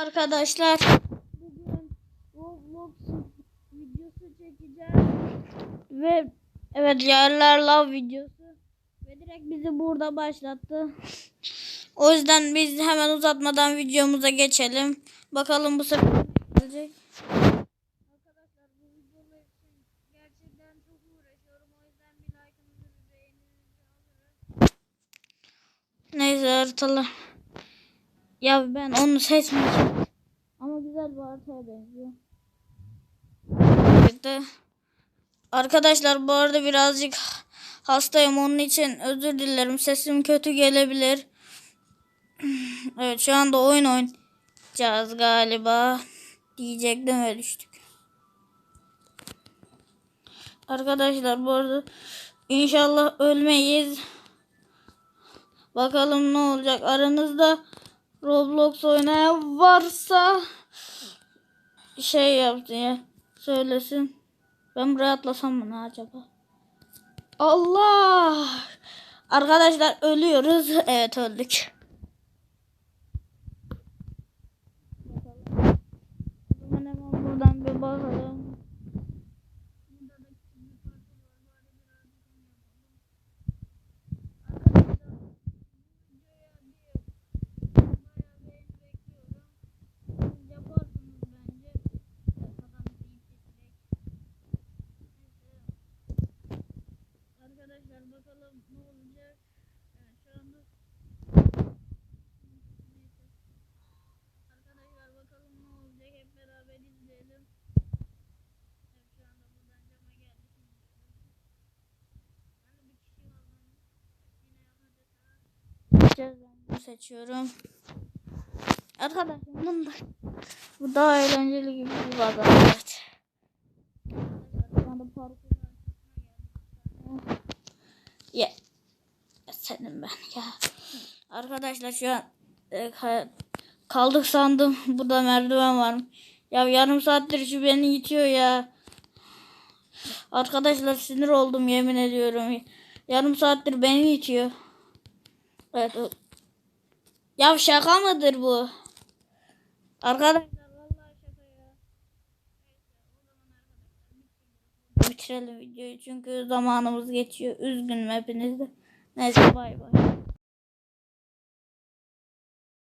Arkadaşlar bugün Roblox videosu çekeceğiz ve evet yerler lav videosu ve direkt bizi burada başlattı. O yüzden biz hemen uzatmadan videomuza geçelim. Bakalım bu sefer ne gelecek. Arkadaşlar bu videolar için gerçekten çok uğraşıyorum. O yüzden bir like'ınızı beğeninizi alırım. Neyse haritalar. Ya ben onu seçmeyeceğim. Ama güzel bir haritaya benziyor. Arkadaşlar bu arada birazcık hastayım. Onun için özür dilerim. Sesim kötü gelebilir. Evet şu anda oyun oynayacağız galiba. Diyecektim ve düştük. Arkadaşlar bu arada inşallah ölmeyiz. Bakalım ne olacak. Aranızda Roblox oynayan varsa şey yaptı ya. Söylesin. Ben buraya atlasam mı ne acaba? Allah! Arkadaşlar ölüyoruz. Evet öldük. Buradan bir bakalım. Burada da küçük bir parkur var. Bari birazcık onu yapalım. Arkadaşlar videoya bir bayağı beğeni bekliyorum. Siz yaparsınız bence. Adam deyip geçecek. Neyse. Arkadaşlar bakalım ne olacak. Evet şu anda Neyse. Arkadaşlar bakalım ne olacak hep beraber izleyelim. Evet şu anda buradan cama geldik. Hani bir kişi var lan. Yine bunu seçiyorum. Arkadaşlar bunun da bu daha eğlenceli gibi bir bak evet. Ya senin ben ya. Arkadaşlar şu an e, ka- kaldık sandım. Burada merdiven var. Ya yarım saattir şu beni itiyor ya. Arkadaşlar sinir oldum yemin ediyorum. Yarım saattir beni itiyor. Evet. Ya şaka mıdır bu? Arkadaşlar vallahi şaka ya. Bitirelim videoyu çünkü zamanımız geçiyor. Üzgünüm hepinizde. Neyse bay bay.